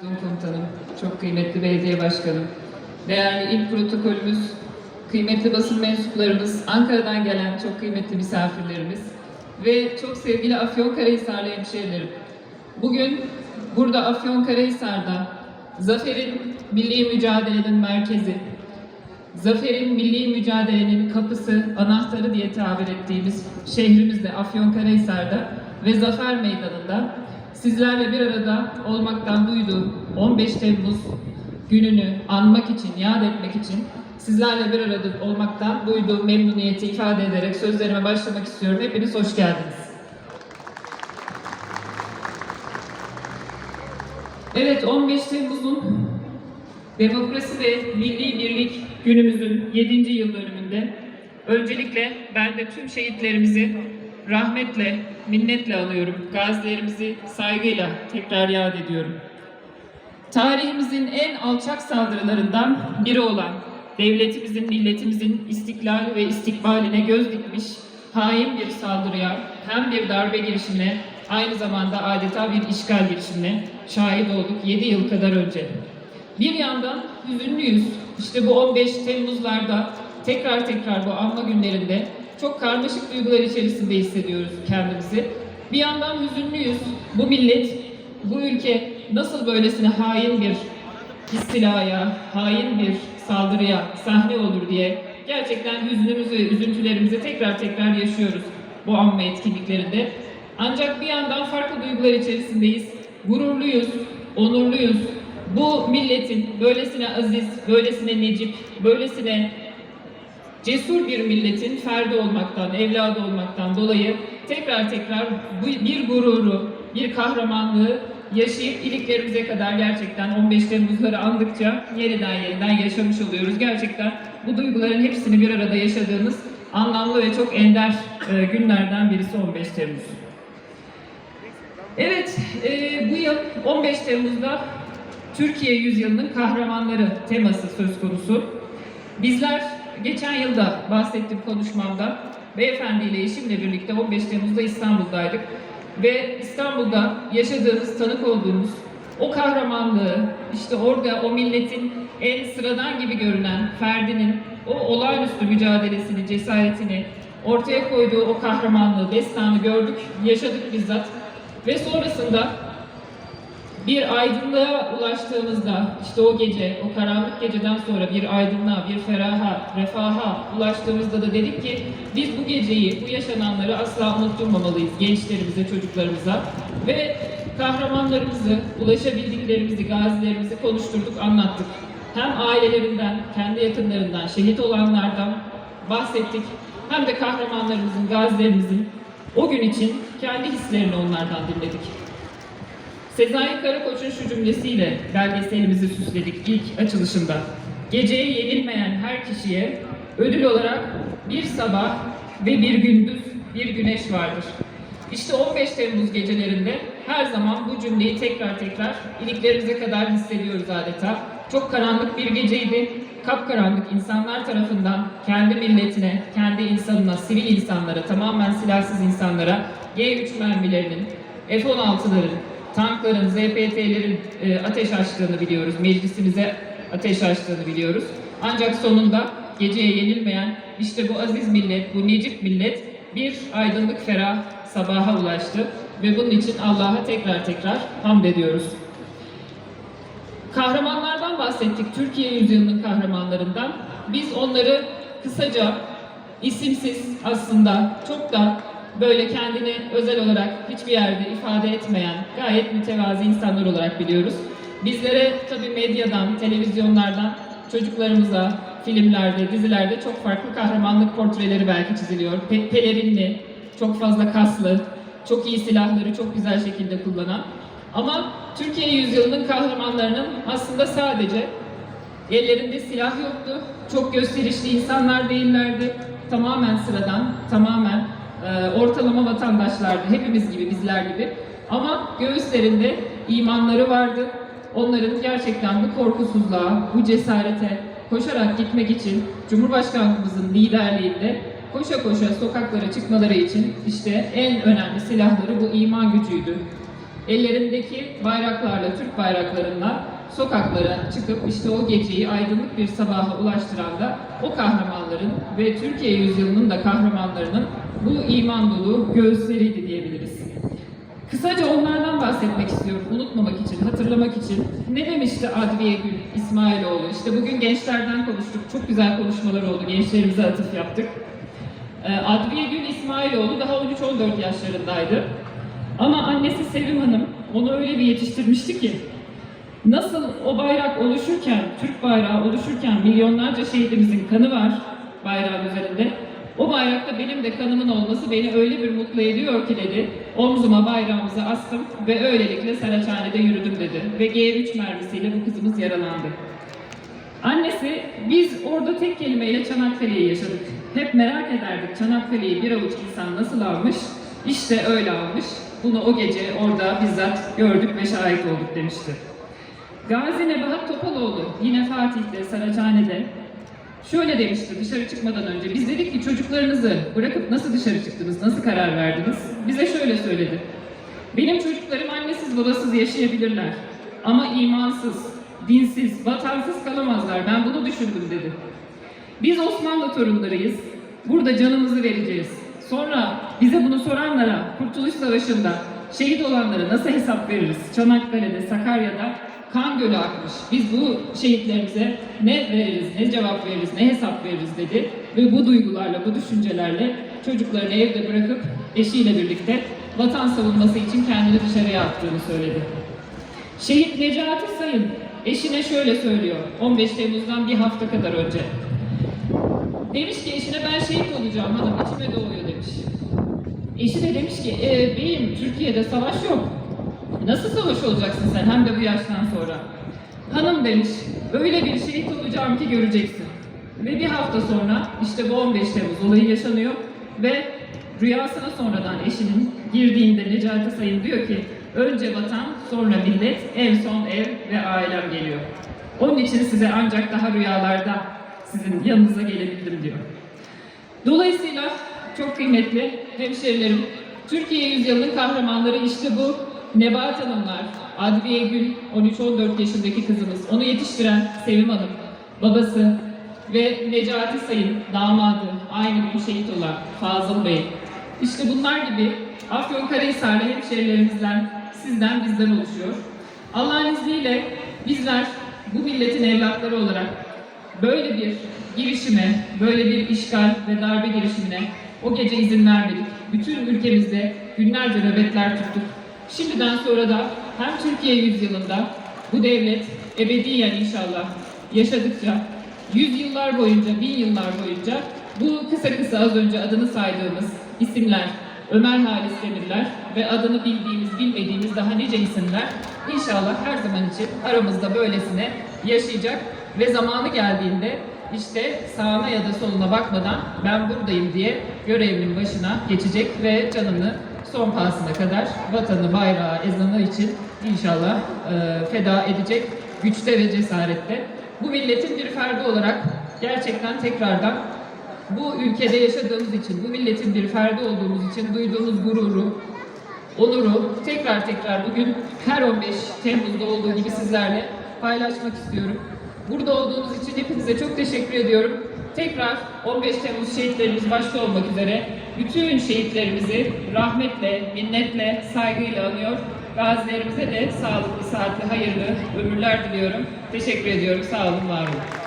Komutanım, çok kıymetli belediye başkanım, değerli il protokolümüz, kıymetli basın mensuplarımız, Ankara'dan gelen çok kıymetli misafirlerimiz ve çok sevgili Afyonkarahisarlı hemşehrilerim. Bugün burada Afyonkarahisar'da Zafer'in milli mücadelenin merkezi, Zafer'in milli mücadelenin kapısı, anahtarı diye tabir ettiğimiz şehrimizde Afyonkarahisar'da ve Zafer Meydanı'nda sizlerle bir arada olmaktan duyduğum 15 Temmuz gününü anmak için, yad etmek için sizlerle bir arada olmaktan duyduğum memnuniyeti ifade ederek sözlerime başlamak istiyorum. Hepiniz hoş geldiniz. Evet 15 Temmuz'un Demokrasi ve Milli Birlik günümüzün 7. yıl dönümünde öncelikle ben de tüm şehitlerimizi rahmetle, minnetle anıyorum. Gazilerimizi saygıyla tekrar yad ediyorum. Tarihimizin en alçak saldırılarından biri olan devletimizin, milletimizin istiklali ve istikbaline göz dikmiş hain bir saldırıya, hem bir darbe girişimine, aynı zamanda adeta bir işgal girişimine şahit olduk 7 yıl kadar önce. Bir yandan hüzünlüyüz. İşte bu 15 Temmuzlarda tekrar tekrar bu anma günlerinde çok karmaşık duygular içerisinde hissediyoruz kendimizi. Bir yandan hüzünlüyüz. Bu millet, bu ülke nasıl böylesine hain bir istilaya, hain bir saldırıya sahne olur diye gerçekten hüznümüzü üzüntülerimizi tekrar tekrar yaşıyoruz bu anma etkinliklerinde. Ancak bir yandan farklı duygular içerisindeyiz. Gururluyuz, onurluyuz. Bu milletin böylesine aziz, böylesine necip, böylesine cesur bir milletin ferdi olmaktan, evladı olmaktan dolayı tekrar tekrar bir gururu, bir kahramanlığı yaşayıp iliklerimize kadar gerçekten 15 Temmuz'ları andıkça yeniden yeniden yaşamış oluyoruz. Gerçekten bu duyguların hepsini bir arada yaşadığımız anlamlı ve çok ender e, günlerden birisi 15 Temmuz. Evet, e, bu yıl 15 Temmuz'da Türkiye Yüzyılının Kahramanları teması söz konusu. Bizler geçen yılda bahsettim konuşmamda. Beyefendiyle eşimle birlikte 15 Temmuz'da İstanbul'daydık. Ve İstanbul'da yaşadığımız, tanık olduğumuz o kahramanlığı, işte orada o milletin en sıradan gibi görünen ferdinin o olağanüstü mücadelesini, cesaretini, ortaya koyduğu o kahramanlığı, destanı gördük, yaşadık bizzat. Ve sonrasında bir aydınlığa ulaştığımızda, işte o gece, o karanlık geceden sonra bir aydınlığa, bir feraha, refaha ulaştığımızda da dedik ki biz bu geceyi, bu yaşananları asla unutturmamalıyız gençlerimize, çocuklarımıza ve kahramanlarımızı, ulaşabildiklerimizi, gazilerimizi konuşturduk, anlattık. Hem ailelerinden, kendi yakınlarından, şehit olanlardan bahsettik. Hem de kahramanlarımızın, gazilerimizin o gün için kendi hislerini onlardan dinledik. Sezai Karakoç'un şu cümlesiyle belgeselimizi süsledik ilk açılışında. Geceye yenilmeyen her kişiye ödül olarak bir sabah ve bir gündüz bir güneş vardır. İşte 15 Temmuz gecelerinde her zaman bu cümleyi tekrar tekrar iliklerimize kadar hissediyoruz adeta. Çok karanlık bir geceydi. Kapkaranlık insanlar tarafından kendi milletine, kendi insanına, sivil insanlara, tamamen silahsız insanlara G3 mermilerinin, F-16'ların, tankların, ZPT'lerin e, ateş açtığını biliyoruz. Meclisimize ateş açtığını biliyoruz. Ancak sonunda geceye yenilmeyen işte bu aziz millet, bu necip millet bir aydınlık ferah sabaha ulaştı ve bunun için Allah'a tekrar tekrar hamd ediyoruz. Kahramanlardan bahsettik, Türkiye yüzyılının kahramanlarından. Biz onları kısaca isimsiz aslında çok da böyle kendini özel olarak hiçbir yerde ifade etmeyen gayet mütevazi insanlar olarak biliyoruz. Bizlere tabii medyadan, televizyonlardan çocuklarımıza filmlerde, dizilerde çok farklı kahramanlık portreleri belki çiziliyor. Pe pelerinli, çok fazla kaslı, çok iyi silahları çok güzel şekilde kullanan. Ama Türkiye yüzyılının kahramanlarının aslında sadece ellerinde silah yoktu, çok gösterişli insanlar değillerdi, tamamen sıradan, tamamen e, ortalama vatandaşlardı, hepimiz gibi, bizler gibi. Ama göğüslerinde imanları vardı. Onların gerçekten bu korkusuzluğa, bu cesarete koşarak gitmek için Cumhurbaşkanımızın liderliğinde koşa koşa sokaklara çıkmaları için işte en önemli silahları bu iman gücüydü. ellerindeki bayraklarla, Türk bayraklarıyla sokaklara çıkıp işte o geceyi aydınlık bir sabaha ulaştıran da o kahramanların ve Türkiye yüzyılının da kahramanlarının bu iman dolu göğüsleriydi diyebiliriz. Kısaca onlardan bahsetmek istiyorum, unutmamak için, hatırlamak için. Ne demişti Adliye Gül İsmailoğlu? İşte bugün gençlerden konuştuk, çok güzel konuşmalar oldu, gençlerimize atıf yaptık. Ee, Adliye Gül İsmailoğlu daha 13-14 yaşlarındaydı. Ama annesi Sevim Hanım onu öyle bir yetiştirmişti ki, nasıl o bayrak oluşurken, Türk bayrağı oluşurken milyonlarca şehidimizin kanı var bayrağın üzerinde. O bayrakta benim de kanımın olması beni öyle bir mutlu ediyor ki dedi. Omzuma bayrağımızı astım ve öylelikle Saraçhane'de yürüdüm dedi. Ve G3 mermisiyle bu kızımız yaralandı. Annesi, biz orada tek kelimeyle Çanakkale'yi yaşadık. Hep merak ederdik Çanakkale'yi bir avuç insan nasıl almış? İşte öyle almış. Bunu o gece orada bizzat gördük ve şahit olduk demişti. Gazi Nebahat Topaloğlu yine Fatih'te, Saraçhane'de şöyle demişti dışarı çıkmadan önce. Biz dedik ki çocuklarınızı bırakıp nasıl dışarı çıktınız, nasıl karar verdiniz? Bize şöyle söyledi. Benim çocuklarım annesiz babasız yaşayabilirler. Ama imansız, dinsiz, vatansız kalamazlar. Ben bunu düşündüm dedi. Biz Osmanlı torunlarıyız. Burada canımızı vereceğiz. Sonra bize bunu soranlara Kurtuluş Savaşı'nda şehit olanlara nasıl hesap veririz? Çanakkale'de, Sakarya'da kan gölü akmış. Biz bu şehitlerimize ne veririz, ne cevap veririz, ne hesap veririz dedi. Ve bu duygularla, bu düşüncelerle çocuklarını evde bırakıp eşiyle birlikte vatan savunması için kendini dışarıya attığını söyledi. Şehit Necati Sayın eşine şöyle söylüyor 15 Temmuz'dan bir hafta kadar önce. Demiş ki eşine ben şehit olacağım hanım içime doğuyor demiş. Eşi de demiş ki e, beyim Türkiye'de savaş yok. Nasıl savaş olacaksın sen hem de bu yaştan sonra? Hanım demiş öyle bir şehit olacağım ki göreceksin. Ve bir hafta sonra işte bu 15 Temmuz olayı yaşanıyor ve rüyasına sonradan eşinin girdiğinde Necati Sayın diyor ki önce vatan sonra millet ev son ev ve ailem geliyor. Onun için size ancak daha rüyalarda sizin yanınıza gelebildim diyor. Dolayısıyla çok kıymetli hemşerilerim, Türkiye yüzyılının kahramanları işte bu Nebahat Hanımlar, Adviye Gül, 13-14 yaşındaki kızımız, onu yetiştiren Sevim Hanım, babası ve Necati Sayın, damadı, aynı gün şehit olan Fazıl Bey. İşte bunlar gibi Afyonkarahisarlı hemşerilerimizden, sizden, bizden oluşuyor. Allah'ın izniyle bizler bu milletin evlatları olarak böyle bir girişime, böyle bir işgal ve darbe girişimine o gece izin vermedik. Bütün ülkemizde günlerce nöbetler tuttuk. Şimdiden sonra da hem Türkiye yüzyılında bu devlet ebediyen inşallah yaşadıkça yüzyıllar boyunca, bin yıllar boyunca bu kısa kısa az önce adını saydığımız isimler Ömer Halis Demirler ve adını bildiğimiz, bilmediğimiz daha nice isimler inşallah her zaman için aramızda böylesine yaşayacak ve zamanı geldiğinde işte sağına ya da soluna bakmadan ben buradayım diye görevinin başına geçecek ve canını son pahasına kadar vatanı, bayrağı, ezanı için inşallah e, feda edecek güçte ve cesarette. Bu milletin bir ferdi olarak gerçekten tekrardan bu ülkede yaşadığımız için, bu milletin bir ferdi olduğumuz için duyduğumuz gururu, onuru tekrar tekrar bugün her 15 Temmuz'da olduğu gibi sizlerle paylaşmak istiyorum. Burada olduğunuz için hepinize çok teşekkür ediyorum. Tekrar 15 Temmuz şehitlerimiz başta olmak üzere bütün şehitlerimizi rahmetle, minnetle, saygıyla anıyor. Gazilerimize de sağlıklı, saatli, hayırlı ömürler diliyorum. Teşekkür ediyorum. Sağ olun, var olun.